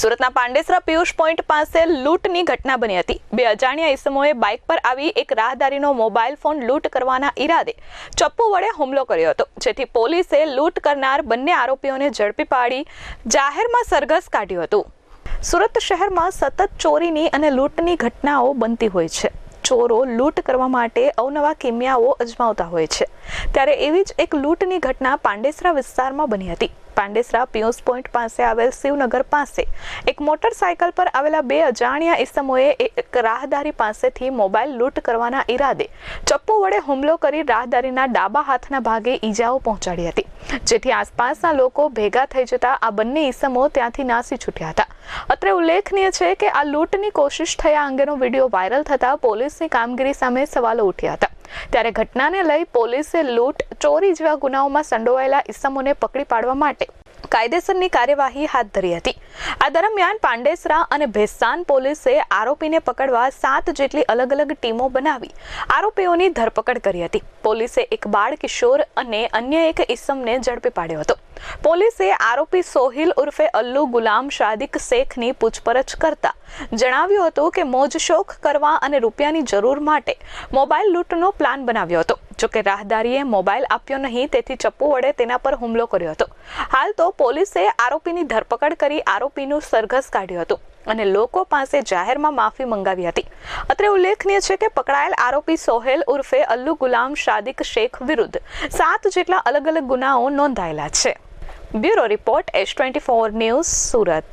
સુરતના પાંડેસરા પિયુષ પોઈન્ટ પાસે લૂંટની ઘટના બની હતી. બે અજાણ્યા ઇસમોએ બાઇક પર આવી એક રાહદારીનો મોબાઈલ ફોન લૂંટ કરવાના ઈરાદે ચપ્પુ વડે હુમલો કર્યો હતો, જેથી પોલીસે લૂંટ કરનાર બંને આરોપીઓને ઝડપી પાડી જાહેરમાં સરઘસ કાઢ્યું હતું. સુરત શહેરમાં સતત ચોરીની અને લૂંટની ઘટનાઓ બનતી હોય છે. ચોરો લૂંટ કરવા માટે અવનવા કિમિયાઓ અજમાવતા હોય છે. ત્યારે એવી જ એક લૂંટની ઘટના પાંડેસરા વિસ્તારમાં બની હતી. પાંડેસરા પિયુષ પોઈન્ટ પાસે આવેલ શિવનગર પાસે એક મોટરસાયકલ પર આવેલા બે અજાણ્યા ઇસમોએ એક રાહદારી પાસેથી મોબાઈલ લૂંટ કરવાના ઈરાદે ચપ્પુ વડે હુમલો કરી રાહદારીના ડાબા હાથના ભાગે ઈજાઓ પહોંચાડી હતી. જેથી આસપાસના લોકો ભેગા થઈ જતા આ બંને ઈસમો ત્યાંથી નાસી છૂટ્યા હતા. અત્રે ઉલ્લેખનીય છે કે આ લૂંટની કોશિશ થયા અંગેનો વીડિયો વાયરલ થતા પોલીસની કામગીરી સામે સવાલો ઉઠ્યા હતા. ત્યારે ઘટનાને લઈ પોલીસે લૂંટ ચોરી જેવા ગુનાઓમાં સંડોવાયેલા ઇસમોને પકડી પાડવા માટે કાયદેસરની કાર્યવાહી હાથ ધરી હતી. આ દરમિયાન પાંડેસરા અને ભેસ્તાન પોલીસે આરોપીને પકડવા સાત જેટલી અલગ અલગ ટીમો બનાવી આરોપીઓની ધરપકડ કરી હતી. પોલીસે એક બાળ કિશોર અને અન્ય એક ઇસમને ઝડપી પાડ્યો હતો. પોલીસે આરોપી સોહિલ ઉર્ફે અલ્લુ ગુલામ શાદિક શેખની પૂછપરછ કરતા જણાવ્યું હતું કે મોજશોખ કરવા અને રૂપિયાની જરૂર માટે મોબાઈલ લૂંટનો પ્લાન બનાવ્યો હતો. જોકે રાહદારીએ મોબાઈલ આપ્યો નહીં, તેથી ચપ્પુ વડે તેના પર હુમલો કર્યો હતો. હાલ તો પોલીસે આરોપીની ધરપકડ કરી આરોપીનું સરઘસ કાઢ્યું હતું અને લોકો પાસે જાહેરમાં માફી મંગાવી હતી. અત્રે ઉલ્લેખનીય છે કે પકડાયેલ આરોપી સોહેલ ઉર્ફે અલ્લુ ગુલામ શાદિક શેખ વિરુદ્ધ સાત જેટલા અલગ અલગ ગુનાઓ નોંધાયેલા છે. Bureau report S twenty four news Surat.